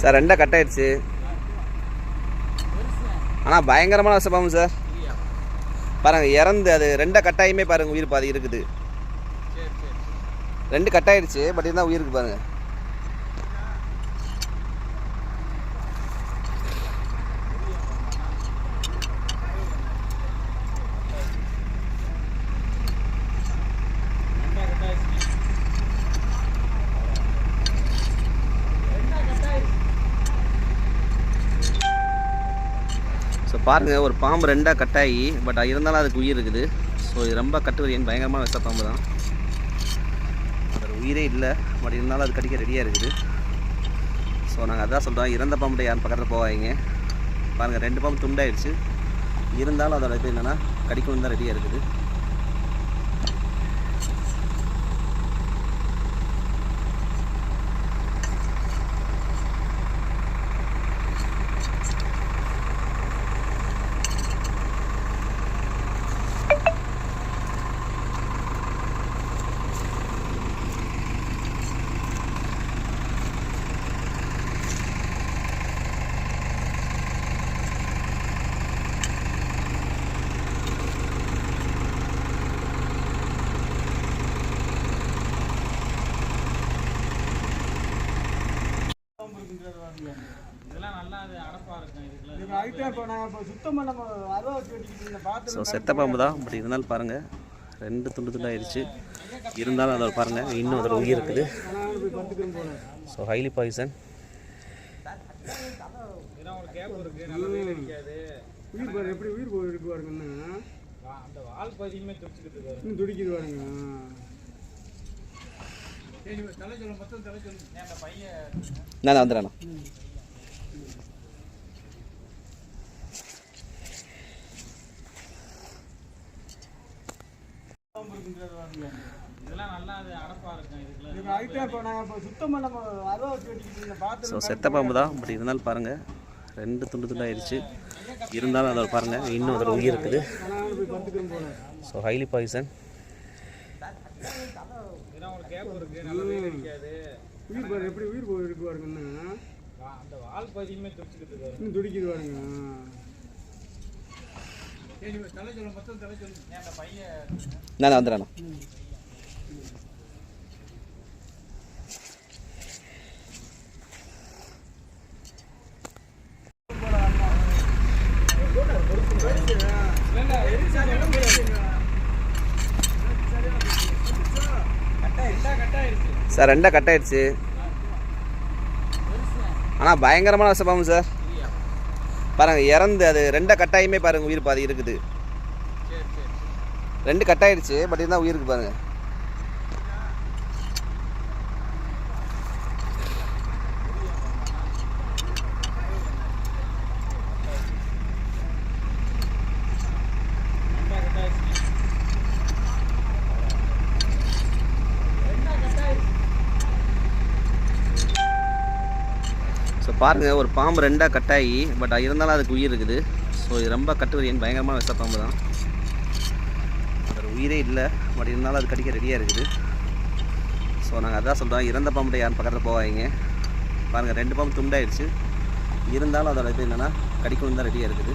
Sir ரெண்டாக cut ஆயிடுச்சு. ஆனால் பயங்கரமான விஷப்பாம்பு சார். பாருங்கள் இறந்து அது ரெண்டாக கட்டாயமே பாருங்கள் உயிர் பாதி இருக்குது. ரெண்டு கட்டாயிடுச்சு பட் இருந்தால் உயிருக்கு பாருங்கள் ஸோ பாருங்கள் ஒரு பாம்பு ரெண்டாக கட்டாகி பட் இருந்தாலும் அதுக்கு உயிர் இருக்குது. ஸோ இது ரொம்ப கட்டுவரியன் பயங்கரமான விஷ பாம்பு தான். அது உயிரே இல்லை பட் இருந்தாலும் அது கடிக்க ரெடியாக இருக்குது. ஸோ நாங்கள் அதான் சொல்கிறோம் இறந்த பாம்புட்ட யாரும் பக்கத்தில் போவாங்க பாருங்கள் ரெண்டு பாம்பு துண்டாயிடுச்சு. இருந்தாலும் அதோட இது என்னென்னா கடிக்கணும் தான் ரெடியாக இருக்குது. ஸோ செத்த பாம்பு தான் பட் இருந்தாலும் பாருங்கள் ரெண்டு துண்டு துண்டாயிடுச்சு இருந்தாலும் அதோட பாருங்கள் இன்னும் அதோட உயிர் இருக்குது. ஸோ ஹைலி பாய்சன் உயிர் பாரு எப்படி உயிர் போய் இருக்கு பாருங்கன்னா அந்த வால் பகுதியுமே துடிச்சுக்கிட்டு துடிக்குது பாருங்க தலை சொல்லும் மொத்தம் தலை சொல்லும் அந்த பையன் நான் வந்துடுறேண்ணா நான் ஸோ செத்த பாம்பு தான் பட் இருந்தாலும் பாருங்கள் ரெண்டு துண்டு துண்டாயிடுச்சு இருந்தாலும் அதை பாருங்கள் இன்னும் அதோட உயிர் இருக்குது. ஸோ ஹைலி பாய்சன் இதெல்லாம் ஒரு கேப் இருக்கு நல்லவே கிடைக்காது உயிர் பாரு எப்படி உயிர் போய் இருக்கு பாருங்கன்னா அந்த வால் பகுதியுமே துடிச்சுக்கிட்டு இருக்காரு இன்னும் துடிக்குது பாருங்க. தலை சொல்லும் மொத்தம் தலை சொல்லும் அந்த பையன். நான் வந்துடுறேண்ணா சார் ரெண்டாக கட் ஆயிடுச்சு. ஆனால் பயங்கரமான விஷப்பாம்பு சார். பாருங்கள் இறந்து அது ரெண்டாக கட்டாயமே பாருங்கள் உயிர் பாதி இருக்குது. ரெண்டு கட் ஆயிடுச்சு பட் இருந்தால் உயிருக்கு பாருங்க ஸோ பாருங்கள் ஒரு பாம்பு ரெண்டாக கட் ஆகி பட் இருந்தாலும் அதுக்கு உயிர் இருக்குது. ஸோ இது ரொம்ப கட்டுவரியன் பயங்கரமான விஷ பாம்பு தான். அதோட உயிரே இல்லை பட் இருந்தாலும் அது கடிக்க ரெடியாக இருக்குது. ஸோ நாங்கள் அதான் சொல்கிறோம் இறந்த பாம்புகிட்ட யாரும் பக்கத்தில் போவாங்க பாருங்கள் ரெண்டு பாம்பு துண்டாயிடுச்சு. இருந்தாலும் அதோட இது என்னென்னா கடிக்கணும் தான் ரெடியாக இருக்குது.